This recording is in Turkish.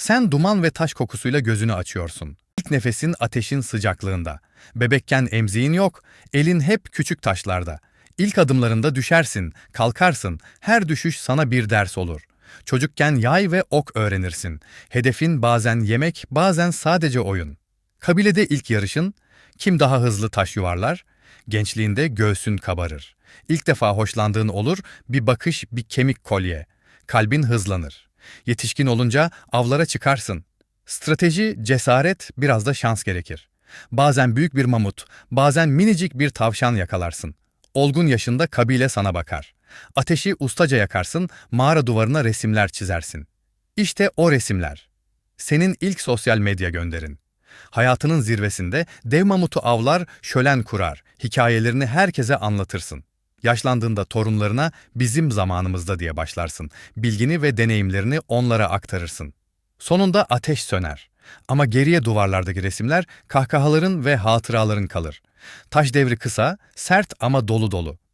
Sen duman ve taş kokusuyla gözünü açıyorsun. İlk nefesin ateşin sıcaklığında. Bebekken emziğin yok, elin hep küçük taşlarda. İlk adımlarında düşersin, kalkarsın, her düşüş sana bir ders olur. Çocukken yay ve ok öğrenirsin. Hedefin bazen yemek, bazen sadece oyun. Kabilede ilk yarışın, kim daha hızlı taş yuvarlar? Gençliğinde göğsün kabarır. İlk defa hoşlandığın olur, bir bakış, bir kemik kolye. Kalbin hızlanır. Yetişkin olunca avlara çıkarsın. Strateji, cesaret, biraz da şans gerekir. Bazen büyük bir mamut, bazen minicik bir tavşan yakalarsın. Olgun yaşında kabile sana bakar. Ateşi ustaca yakarsın, mağara duvarına resimler çizersin. İşte o resimler. Senin ilk sosyal medya gönderin. Hayatının zirvesinde dev mamutu avlar, şölen kurar, hikayelerini herkese anlatırsın. Yaşlandığında torunlarına bizim zamanımızda diye başlarsın. Bilgini ve deneyimlerini onlara aktarırsın. Sonunda ateş söner. Ama geriye duvarlardaki resimler kahkahaların ve hatıraların kalır. Taş devri kısa, sert ama dolu dolu.